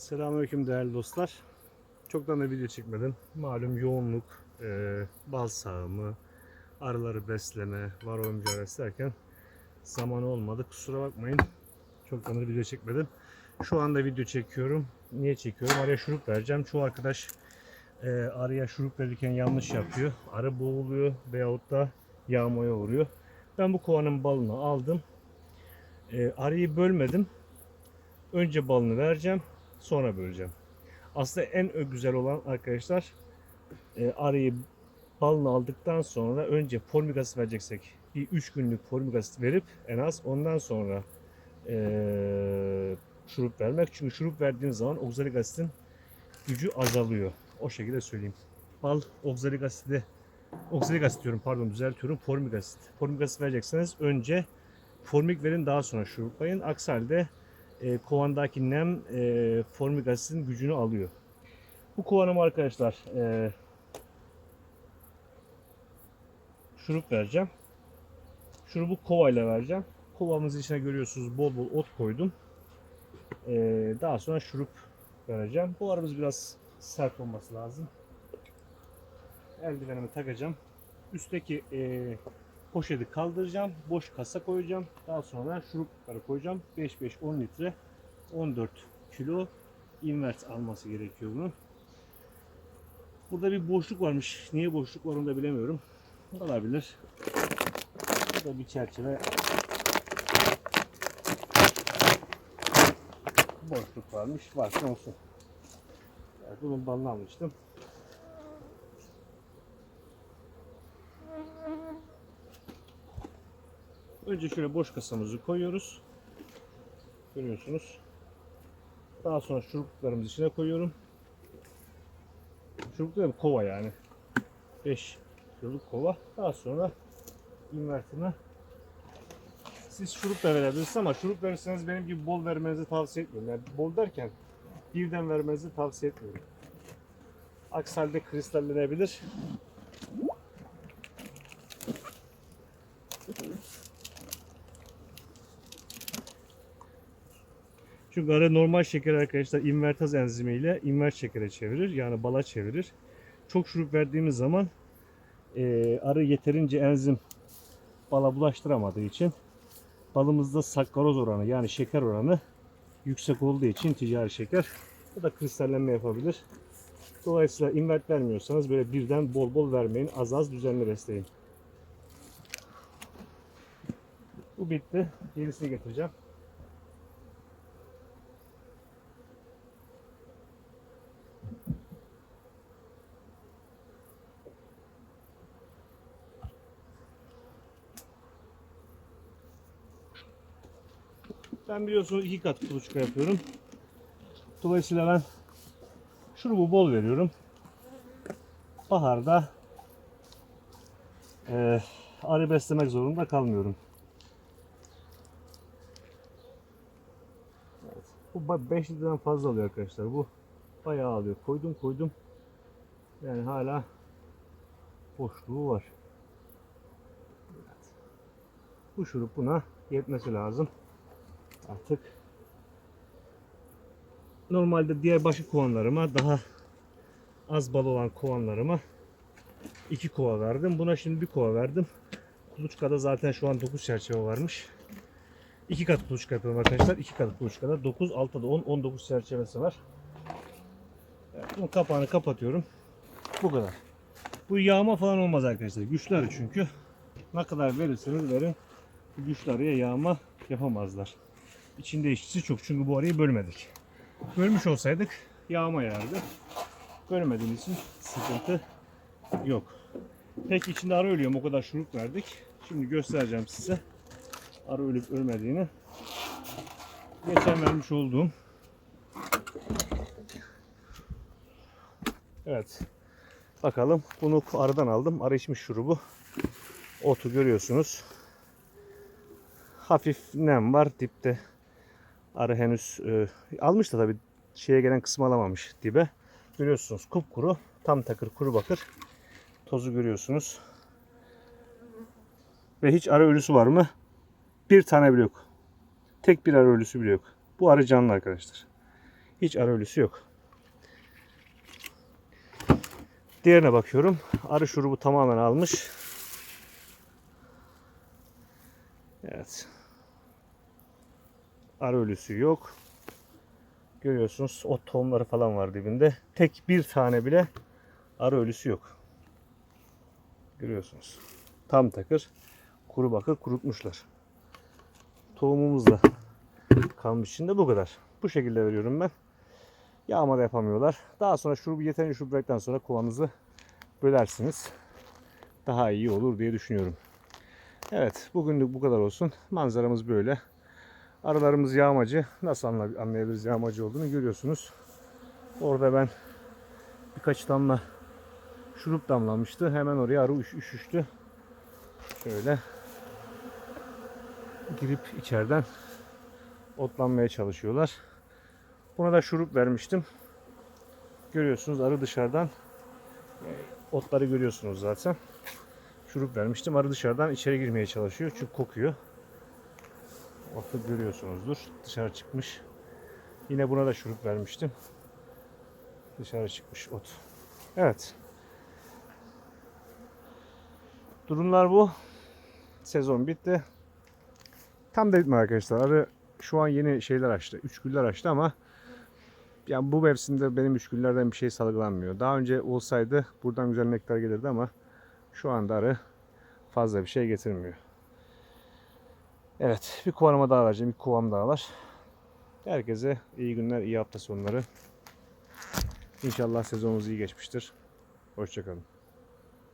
Selamünaleyküm değerli dostlar. Çoktan da video çekmedim. Malum yoğunluk, e, bal sağımı, arıları besleme, varroa mücadelesi derken zaman olmadı. Kusura bakmayın. Çoktan da video çekmedim. Şu anda video çekiyorum. Niye çekiyorum? Arıya şurup vereceğim. Çoğu arkadaş e, arıya şurup verirken yanlış yapıyor. Arı boğuluyor veyahut da yağmaya uğruyor. Ben bu kovanın balını aldım. E, arıyı bölmedim. Önce balını vereceğim. Sonra böleceğim. Aslında en güzel olan arkadaşlar e, arıyı balını aldıktan sonra önce formik asit vereceksek bir 3 günlük formik asit verip en az ondan sonra e, şurup vermek. Çünkü şurup verdiğim zaman oksalik asitin gücü azalıyor. O şekilde söyleyeyim. Bal oksalik asidi oksalik asit diyorum pardon düzeltiyorum formik asit. Formik asit verecekseniz önce formik verin daha sonra şuruplayın. Aksi halde e, kovandaki nem e, formik asitin gücünü alıyor. Bu kovanıma arkadaşlar e, şurup vereceğim. Şurubu kovayla vereceğin. Kovamızın içine görüyorsunuz bol bol ot koydum. E, daha sonra şurup vereceğim. Bu arımız biraz sert olması lazım. Eldivenimi takacağım. Üstteki e, poşeti kaldıracağım. Boş kasa koyacağım. Daha sonra şurupları koyacağım. 5-5-10 litre 14 kilo invert alması gerekiyor bunun. Burada bir boşluk varmış. Niye boşluk var onu da bilemiyorum. Olabilir. Burada bir çerçeve boşluk varmış. Varsa olsun. Evet, bunun almıştım. Önce şöyle boş kasamızı koyuyoruz. Görüyorsunuz. Daha sonra şuruplarımızı içine koyuyorum. Şuruplarım kova yani. 5 kiloluk kova. Daha sonra invertime siz şurup da verebilirsiniz ama şurup verirseniz benim gibi bol vermenizi tavsiye etmiyorum. Yani bol derken birden vermenizi tavsiye etmiyorum. Aksi halde kristallenebilir. Çünkü arı normal şeker arkadaşlar invertaz enzimiyle invert şekere çevirir. Yani bala çevirir. Çok şurup verdiğimiz zaman e, arı yeterince enzim bala bulaştıramadığı için balımızda sakkaroz oranı yani şeker oranı yüksek olduğu için ticari şeker bu da kristallenme yapabilir. Dolayısıyla invert vermiyorsanız böyle birden bol bol vermeyin. Az az düzenli besleyin. Bu bitti. Gerisini getireceğim. Ben biliyorsunuz iki kat kuluçka yapıyorum. Dolayısıyla ben şurubu bol veriyorum. Baharda eee arı beslemek zorunda kalmıyorum. Bu 5 litreden fazla alıyor arkadaşlar. Bu bayağı alıyor. Koydum koydum. Yani hala boşluğu var. Evet. Bu şurup buna yetmesi lazım artık normalde diğer başka kovanlarıma daha az bal olan kovanlarıma iki kova verdim. Buna şimdi bir kova verdim. Kuluçkada zaten şu an 9 çerçeve varmış. İki kat kuluçka yapıyorum arkadaşlar. İki kat kuluçkada 9, 6'da 10, 19 çerçevesi var. Evet, bunun kapağını kapatıyorum. Bu kadar. Bu yağma falan olmaz arkadaşlar. Güçlü arı çünkü. Ne kadar verirseniz verin. Arıya yağma yapamazlar. İçinde işçisi çok çünkü bu arayı bölmedik. Bölmüş olsaydık yağma yağardı. Bölmediğimiz için sıkıntı yok. Peki içinde arı ölüyor mu? O kadar şurup verdik. Şimdi göstereceğim size arı ölüp ölmediğini. Geçen vermiş olduğum Evet. Bakalım. Bunu arıdan aldım. Arı içmiş şurubu. Otu görüyorsunuz. Hafif nem var dipte. Arı henüz e, almış da tabi şeye gelen kısmı alamamış dibe. Görüyorsunuz kupkuru. Tam takır kuru bakır. Tozu görüyorsunuz. Ve hiç arı ölüsü var mı? Bir tane bile yok. Tek bir arı ölüsü bile yok. Bu arı canlı arkadaşlar. Hiç arı ölüsü yok. Diğerine bakıyorum. Arı şurubu tamamen almış. Evet. Arı ölüsü yok. Görüyorsunuz ot tohumları falan var dibinde. Tek bir tane bile arı ölüsü yok. Görüyorsunuz. Tam takır. Kuru bakır kurutmuşlar. Tohumumuz da kalmış içinde bu kadar. Bu şekilde veriyorum ben. Yağma da yapamıyorlar. Daha sonra şurubu yeterince şurup verdikten sonra kovanızı bölersiniz. Daha iyi olur diye düşünüyorum. Evet bugünlük bu kadar olsun. Manzaramız böyle. Arılarımız yağmacı. Nasıl anla- anlayabiliriz yağmacı olduğunu görüyorsunuz. Orada ben birkaç damla şurup damlamıştı. Hemen oraya arı üş- üşüştü. Şöyle girip içeriden otlanmaya çalışıyorlar. Buna da şurup vermiştim. Görüyorsunuz arı dışarıdan otları görüyorsunuz zaten. Şurup vermiştim. Arı dışarıdan içeri girmeye çalışıyor. Çünkü kokuyor. Otu görüyorsunuzdur. Dışarı çıkmış. Yine buna da şurup vermiştim. Dışarı çıkmış ot. Evet. Durumlar bu. Sezon bitti. Tam da bitmedi arkadaşlar. Arı şu an yeni şeyler açtı. Üçgüller açtı ama yani bu mevsimde benim üçgüllerden bir şey salgılanmıyor. Daha önce olsaydı buradan güzel nektar gelirdi ama şu anda arı fazla bir şey getirmiyor. Evet bir kovanıma daha vereceğim. Bir kovam daha var. Herkese iyi günler, iyi hafta sonları. İnşallah sezonumuz iyi geçmiştir. Hoşçakalın.